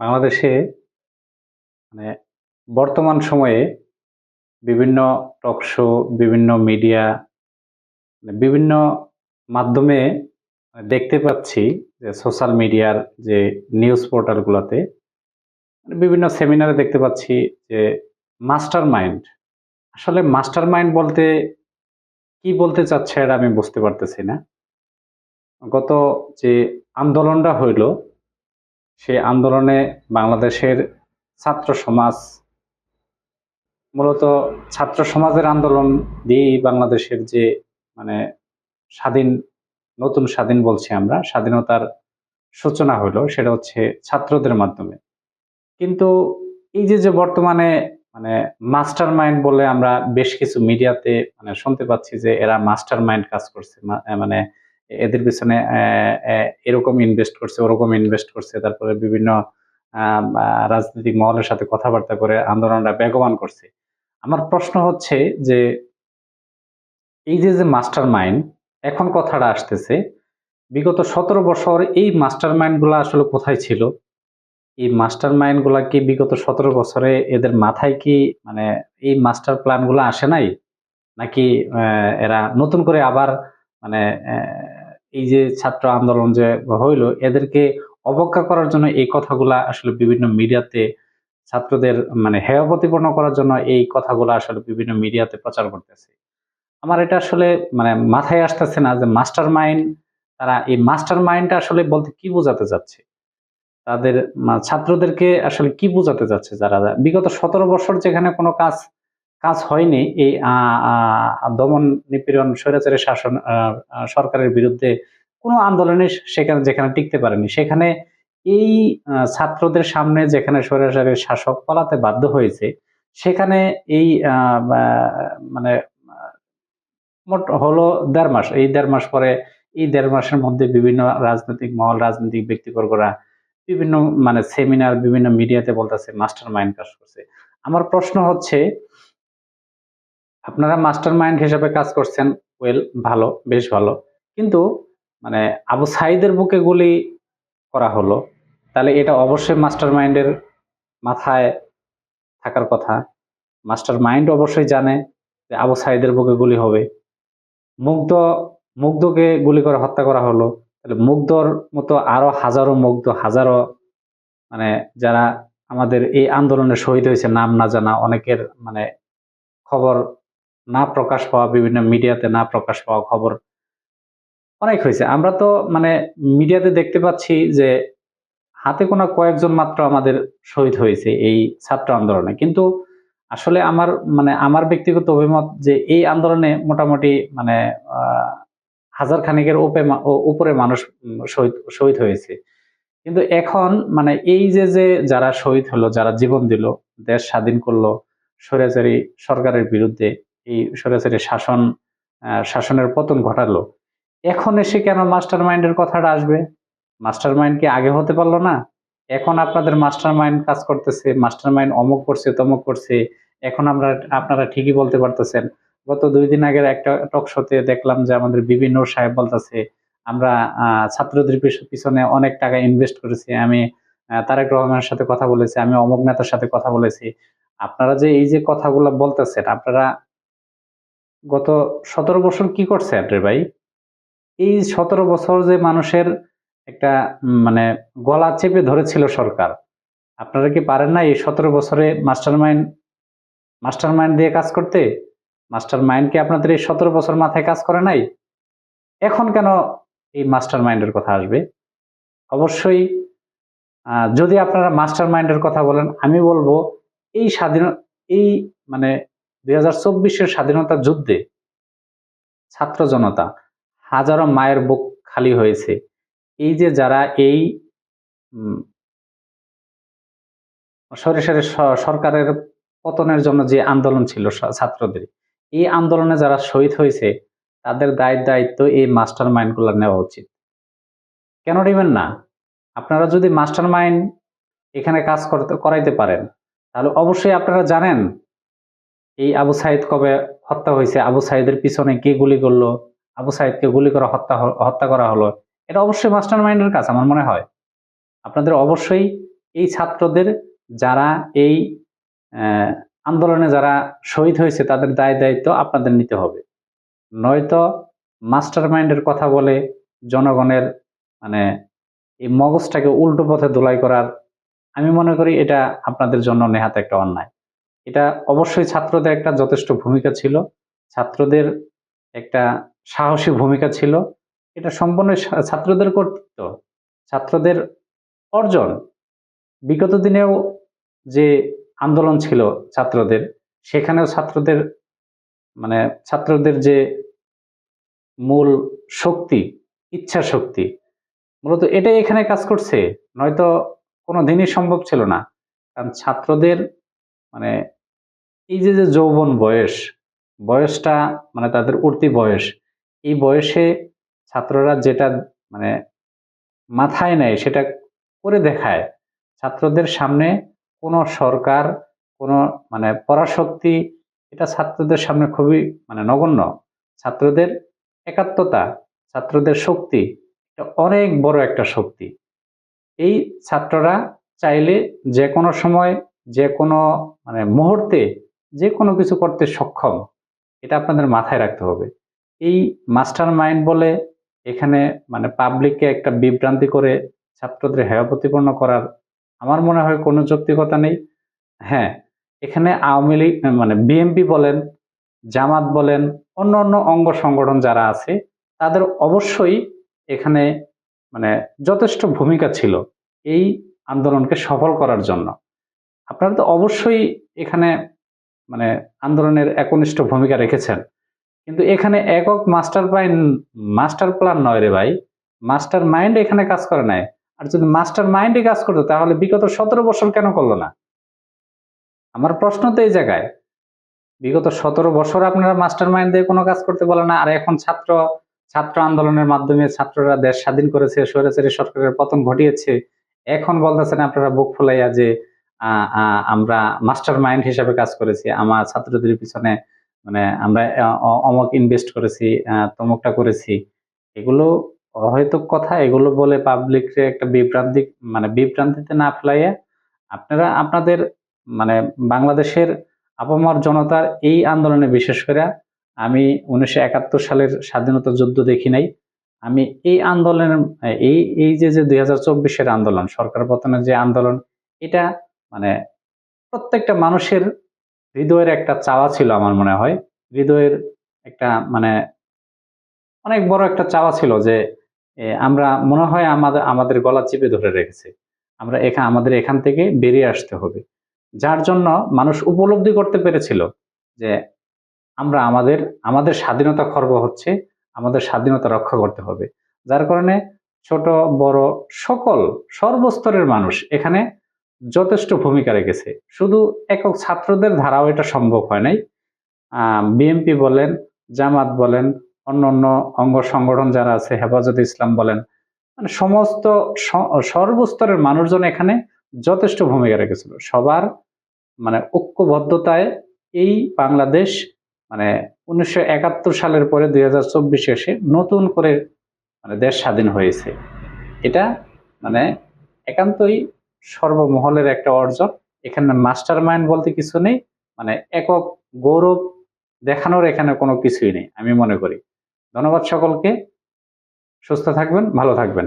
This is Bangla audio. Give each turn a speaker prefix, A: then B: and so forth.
A: বাংলাদেশে মানে বর্তমান সময়ে বিভিন্ন টক শো, বিভিন্ন মিডিয়া মানে বিভিন্ন মাধ্যমে দেখতে পাচ্ছি যে সোশ্যাল মিডিয়ার যে নিউজ পোর্টালগুলোতে মানে বিভিন্ন সেমিনারে দেখতে পাচ্ছি যে মাস্টার মাইন্ড আসলে মাস্টার মাইন্ড বলতে কি বলতে চাচ্ছে এটা আমি বুঝতে পারতেছি না। গত যে আন্দোলনটা হইল সেই আন্দোলনে বাংলাদেশের ছাত্র সমাজ, মূলত ছাত্র সমাজের আন্দোলন দিয়েই বাংলাদেশের যে মানে স্বাধীন, নতুন স্বাধীন বলছি আমরা, স্বাধীনতার সূচনা হলো সেটা হচ্ছে ছাত্রদের মাধ্যমে। কিন্তু এই যে যে বর্তমানে মানে মাস্টার মাইন্ড বলে আমরা বেশ কিছু মিডিয়াতে মানে শুনতে পাচ্ছি যে এরা মাস্টার মাইন্ড কাজ করছে মানে এদের পিছনে এরকম ইনভেস্ট করছে, ওরকম ইনভেস্ট করছে, তারপরে বিভিন্ন রাজনৈতিক মহলের সাথে কথাবার্তা করে আন্দোলনটা বেগবান করছে। আমার প্রশ্ন হচ্ছে যে, এই যে যে মাস্টার মাইন্ড এখন কথাটা আসতেছে, বিগত সতেরো বছর এই মাস্টার মাইন্ডগুলা আসলে কোথায় ছিল? এই মাস্টার মাইন্ডগুলা কি বিগত সতেরো বছরে এদের মাথায় কি মানে এই মাস্টার প্ল্যানগুলা আসে নাই? নাকি এরা নতুন করে আবার মানে এই যে ছাত্র আন্দোলন যে হইল, এদেরকে অবজ্ঞা করার জন্য এই কথাগুলা আসলে বিভিন্ন মিডিয়াতে ছাত্রদের মানে হেয় প্রতিপন্ন করার জন্য এই কথাগুলো আসলে বিভিন্ন মিডিয়াতে প্রচার করতেছে। আমার এটা আসলে মানে মাথায় আসতেছে না যে মাস্টার মাইন্ড তারা এই মাস্টার মাইন্ডটা আসলে বলতে কি বোঝাতে যাচ্ছে? তাদের ছাত্রদেরকে আসলে কি বোঝাতে যাচ্ছে? যারা, বিগত সতেরো বছর যেখানে কোনো কাজ কাজ হয়নি। এই দমন নিপীড়ন স্বৈরাচারী শাসন সরকারের বিরুদ্ধে কোনো আন্দোলনে সেখানে, যেখানে টিকতে পারেনি। সেখানে এই ছাত্রদের সামনে যেখানে স্বৈরাচারী শাসক পালাতে বাধ্য হয়েছে, সেখানে এই মানে মোট হলো দেড় মাস। এই দেড় মাস পরে, এই দেড় মাসের মধ্যে বিভিন্ন রাজনৈতিক মহল, রাজনৈতিক ব্যক্তিবর্গরা বিভিন্ন মানে সেমিনার বিভিন্ন মিডিয়াতে বলতেছে মাস্টার মাইন্ড কাজ করছে। আমার প্রশ্ন হচ্ছে আপনারা মাস্টার মাইন্ড হিসেবে কাজ করছেন ওয়েল ভালো, বেশ ভালো। কিন্তু মানে আবু সাইদের বুকে গুলি করা হলো, তাহলে এটা অবশ্যই মাস্টার মাইন্ডের মাথায় থাকার কথা। মাস্টার মাইন্ড অবশ্যই জানে যে আবু সাইদের বুকে গুলি হবে। মুগ্ধ, মুগ্ধকে গুলি করে হত্যা করা হলো। তাহলে মুগ্ধর মতো আরও হাজারো মুগ্ধ, হাজারো মানে যারা আমাদের এই আন্দোলনে শহীদ হয়েছে, নাম না জানা, অনেকের মানে খবর না প্রকাশ পাওয়া, বিভিন্ন মিডিয়াতে না প্রকাশ পাওয়া খবর অনেক হয়েছে। আমরা তো মানে মিডিয়াতে দেখতে পাচ্ছি যে হাতে গোনা কয়েকজন মাত্র আমাদের শহীদ হয়েছে এই ছাত্র আন্দোলনে। কিন্তু আসলে আমার মানে আমার ব্যক্তিগত অভিমত যে এই আন্দোলনে মোটামুটি মানে হাজার খানিকের উপরে মানুষ শহীদ শহীদ হয়েছে। কিন্তু এখন মানে এই যে যে যারা শহীদ হলো, যারা জীবন দিল, দেশ স্বাধীন করল, স্বৈরাচারী সরকারের বিরুদ্ধে এই স্বৈরাচারী শাসন শাসনের পতন ঘটালো। এখন এসে কেন মাস্টার মাইন্ডের কথাটা আসবে? মাস্টার মাইন্ড কি আগে হতে পারল না? এখন আপনাদের মাস্টার মাইন্ড কাজ করতেছে মাস্টার মাইন্ড অমুক করছে, তমুক করছে, এখন আমরা, আপনারা ঠিকই বলতে পারতেছেন। গত দুই দিন আগের একটা টক শোতে দেখলাম যে আমাদের বিভিন্ন সাহেব বলতেছে, আমরা ছাত্রদের পিছ- পিছনে অনেক টাকা ইনভেস্ট করেছি, আমি তারেক রহমানের সাথে কথা বলেছি, আমি অমুক নেতার সাথে কথা বলেছি। আপনারা যে এই যে কথাগুলো বলতেছেন, আপনারা গত সতেরো বছর কি করছেন রে ভাই? এই সতেরো বছর যে মানুষের একটা মানে গলা চেপে ধরেছিল সরকার, আপনারা কি পারেন না এই সতেরো বছরে মাস্টার মাইন্ড মাস্টার মাইন্ড দিয়ে কাজ করতে? মাস্টার মাইন্ড কি আপনাদের এই সতেরো বছর মাথায় কাজ করে নাই? এখন কেন এই মাস্টার মাইন্ডের কথা আসবে? অবশ্যই যদি আপনারা মাস্টার মাইন্ডের কথা বলেন, আমি বলব এই স্বাধীন, এই মানে দুই হাজার চব্বিশের স্বাধীনতা যুদ্ধে ছাত্র জনতা হাজারো মায়ের বুক খালি হয়েছে। এই যে যারা এই উম, সরিষারের স- সরকারের পতনের জন্য যে আন্দোলন ছিল ছাত্রদের এই আন্দোলনে যারা শহীদ হয়েছে তাদের দায় দায়িত্ব এই মাস্টার মাইন্ডগুলো নেওয়া উচিত। কেন নেবেন না? আপনারা যদি মাস্টার মাইন্ড এখানে কাজ করতে করাইতে পারেন তাহলে অবশ্যই আপনারা জানেন এই আবু সাইদ কবে হত্যা হয়েছে? আবু সাইদের পিছনে কে গুলি করল? আবু সাইদকে গুলি করা হত্যা হত্যা করা হলো। এটা অবশ্যই মাস্টার মাইন্ডের কাজ, আমার মনে হয়। আপনাদের অবশ্যই এই ছাত্রদের যারা এই আন্দোলনে যারা শহীদ হয়েছে, তাদের দায় দায়িত্ব আপনাদের নিতে হবে। নয়তো মাস্টার মাইন্ডের কথা বলে জনগণের মানে এই মগজটাকে উল্টো পথে দোলাই করার, আমি মনে করি এটা আপনাদের জন্য নেহাত একটা অন্যায়। এটা অবশ্যই ছাত্রদের একটা যথেষ্ট ভূমিকা ছিল। ছাত্রদের একটা সাহসী ভূমিকা ছিল। এটা সম্পূর্ণ ছাত্রদের কর্তৃত্ব। ছাত্রদের অর্জন। বিগত দিনেও যে আন্দোলন ছিল ছাত্রদের, সেখানেও ছাত্রদের মানে ছাত্রদের যে মূল শক্তি, ইচ্ছা শক্তি, মূলত এটাই এখানে কাজ করছে। নয়তো কোনো দিনই সম্ভব ছিল না। কারণ ছাত্রদের মানে এই যে যে যৌবন বয়স, বয়সটা মানে তাদের উঠতি বয়স, এই বয়সে ছাত্ররা যেটা মানে মাথায় নেয় সেটা করে দেখায়। ছাত্রদের সামনে কোনো সরকার, কোনো মানে পরাশক্তি, এটা ছাত্রদের সামনে খুবই মানে নগণ্য। ছাত্রদের একাত্মতা, ছাত্রদের শক্তি, এটা অনেক বড় একটা শক্তি। এই ছাত্ররা চাইলে যে কোনো সময়, যে কোনো মানে মুহূর্তে যে কোনো কিছু করতে সক্ষম, এটা আপনাদের মাথায় রাখতে হবে। এই মাস্টার মাইন্ড বলে এখানে মানে পাবলিককে একটা বিভ্রান্তি করে ছাত্রদের হেয় প্রতিপন্ন করার আমার মনে হয় কোনো যৌক্তিকতা নেই। হ্যাঁ এখানে আওয়ামী লীগ মানে বিএনপি বলেন, জামাত বলেন, অন্য অন্য অঙ্গ সংগঠন যারা আছে, তাদের অবশ্যই এখানে মানে যথেষ্ট ভূমিকা ছিল এই আন্দোলনকে সফল করার জন্য। আপনারা তো অবশ্যই এখানে মানে আন্দোলনের একনিষ্ঠ ভূমিকা রেখেছেন। কিন্তু এখানে একক মাস্টার প্ল্যান মাস্টার প্ল্যান নয় রে ভাই। মাস্টার মাইন্ড এখানে কাজ করে নাই। আর যদি মাস্টার মাইন্ডে কাজ করতো, তাহলে বিগত সতেরো বছর কেন করল না? আমার প্রশ্ন তো এই জায়গায়। বিগত সতেরো বছর আপনারা মাস্টার মাইন্ড দিয়ে কোনো কাজ করতে বলে না, আর এখন ছাত্র ছাত্র আন্দোলনের মাধ্যমে ছাত্ররা দেশ স্বাধীন করেছে স্বৈরাচারী সরকারের পতন ঘটিয়েছে। এখন বলতেছেন আপনারা বুক ফুলাইয়া যে আমরা মাস্টার মাইন্ড হিসাবে কাজ করেছি। আমার ছাত্রদের পিছনে মানে আমরা অমুক ইনভেস্ট করেছি তমুকটা করেছি। এগুলো হয়তো কথা, এগুলো বলে পাবলিককে একটা বিভ্রান্তি মানে বিভ্রান্তিতে না ফেলাইয়া আপনারা, আপনাদের মানে বাংলাদেশের আপামর জনতার এই আন্দোলনে বিশেষ করে আমি উনিশশো একাত্তর সালের স্বাধীনতা যুদ্ধ দেখি নাই। আমি এই আন্দোলনের, এই এই যে যে দুই আন্দোলন, সরকার পতনের যে আন্দোলন, এটা মানে প্রত্যেকটা মানুষের হৃদয়ের একটা চাওয়া ছিল আমার মনে হয়। হৃদয়ের একটা মানে অনেক বড় একটা চাওয়া ছিল যে আমরা মনে হয় আমাদের আমাদের গলা চিপে ধরে রেখেছে। আমরা এখান আমাদের এখান থেকে বেরিয়ে আসতে হবে। যার জন্য মানুষ উপলব্ধি করতে পেরেছিল যে, আমরা আমাদের আমাদের স্বাধীনতা খর্ব হচ্ছে, আমাদের স্বাধীনতা রক্ষা করতে হবে। যার কারণে ছোট, বড় সকল সর্বস্তরের মানুষ এখানে যথেষ্ট ভূমিকা রেখেছে। শুধু একক ছাত্রদের ধারাও এটা সম্ভব হয় নাই। বিএনপি বলেন, জামাত বলেন অন্য অন্য অঙ্গ সংগঠন যারা আছে, হেফাজতে ইসলাম বলেন মানে সমস্ত সর্বস্তরের মানুষজন এখানে যথেষ্ট ভূমিকা রেখেছিল। সবার মানে ঐক্যবদ্ধতায় এই বাংলাদেশ মানে উনিশশো একাত্তর সালের পরে দুই হাজার চব্বিশে এসে নতুন করে মানে দেশ স্বাধীন হয়েছে। এটা মানে একান্তই সর্বমহলের একটা অর্জন। এখানে মাস্টার মাইন্ড বলতে কিছু নেই মানে একক গৌরব দেখানোর এখানে কোনো কিছুই নেই, আমি মনে করি। ধন্যবাদ সকলকে, সুস্থ থাকবেন, ভালো থাকবেন।